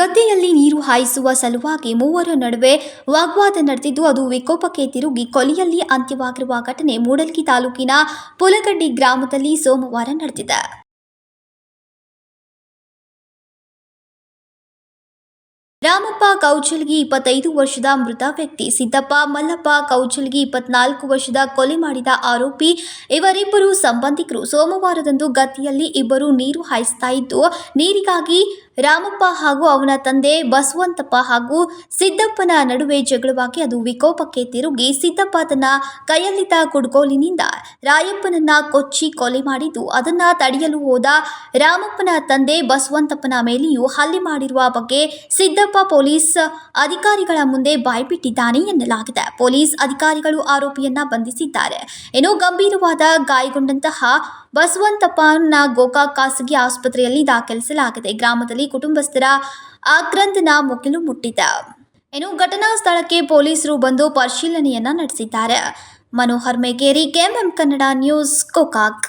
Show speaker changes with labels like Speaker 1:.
Speaker 1: ಗದ್ದೆಯಲ್ಲಿ ನೀರು ಹಾಯಿಸುವ ಸಲುವಾಗಿ ಮೂವರ ನಡುವೆ ವಾಗ್ವಾದ ನಡೆದಿದ್ದು, ಅದು ವಿಕೋಪಕ್ಕೆ ತಿರುಗಿ ಕೊಲೆಯಲ್ಲಿ ಅಂತ್ಯವಾಗಿರುವ ಘಟನೆ ಮೂಡಲ್ಗಿ ತಾಲೂಕಿನ ಪುಲಗಡ್ಡಿ ಗ್ರಾಮದಲ್ಲಿ ಸೋಮವಾರ ನಡೆದಿದೆ. ರಾಮಪ್ಪ ಕೌಚಲ್ಗಿ ಇಪ್ಪತ್ತೈದು ವರ್ಷದ ಮೃತ ವ್ಯಕ್ತಿ, ಸಿದ್ದಪ್ಪ ಮಲ್ಲಪ್ಪ ಕೌಚಲ್ಗಿ ಇಪ್ಪತ್ನಾಲ್ಕು ವರ್ಷದ ಕೊಲೆ ಮಾಡಿದ ಆರೋಪಿ, ಇವರಿಬ್ಬರು ಸಂಬಂಧಿಕರು ಸೋಮವಾರದಂದು ಗತಿಯಲ್ಲಿ ಇಬ್ಬರು ನೀರು ಹಾಯಿಸ್ತಾ ಇದ್ದು, ನೀರಿಗಾಗಿ ರಾಮಪ್ಪ ಹಾಗೂ ಅವನ ತಂದೆ ಬಸವಂತಪ್ಪ ಹಾಗೂ ಸಿದ್ದಪ್ಪನ ನಡುವೆ ಜಗಳವಾಗಿ ಅದು ವಿಕೋಪಕ್ಕೆ ತಿರುಗಿ ಸಿದ್ದಪ್ಪ ತನ್ನ ಕೈಯಲ್ಲಿದ್ದ ಕುಡ್ಗೋಲಿನಿಂದ ರಾಯಪ್ಪನನ್ನ ಕೊಚ್ಚಿ ಕೊಲೆ ಮಾಡಿದ್ದು, ಅದನ್ನ ತಡೆಯಲು ಹೋದ ರಾಮಪ್ಪನ ತಂದೆ ಬಸವಂತಪ್ಪನ ಮೇಲೆಯೂ ಹಲ್ಲೆ ಮಾಡಿರುವ ಬಗ್ಗೆ ಸಿದ್ದಪ್ಪ ಪೊಲೀಸ್ ಅಧಿಕಾರಿಗಳ ಮುಂದೆ ಬಾಯ್ಬಿಟ್ಟಿದ್ದಾನೆ ಎನ್ನಲಾಗಿದೆ. ಪೊಲೀಸ್ ಅಧಿಕಾರಿಗಳು ಆರೋಪಿಯನ್ನ ಬಂಧಿಸಿದ್ದಾರೆ. ಏನೋ ಗಂಭೀರವಾದ ಗಾಯಗೊಂಡಂತಹ ಬಸವಂತಪ್ಪನ ಗೋಕಾಕ್ ಖಾಸಗಿ ಆಸ್ಪತ್ರೆಯಲ್ಲಿ ದಾಖಲಿಸಲಾಗಿದೆ. ಗ್ರಾಮದಲ್ಲಿ ಕುಟುಂಬಸ್ಥರ ಆಕ್ರಂದನ ಮುಗಿಲು ಮುಟ್ಟಿದೆ. ಇನ್ನು ಘಟನಾ ಸ್ಥಳಕ್ಕೆ ಪೊಲೀಸರು ಬಂದು ಪರಿಶೀಲನೆಯನ್ನ ನಡೆಸಿದ್ದಾರೆ. Manohar Megeri, KMM Kannada news, Gokak.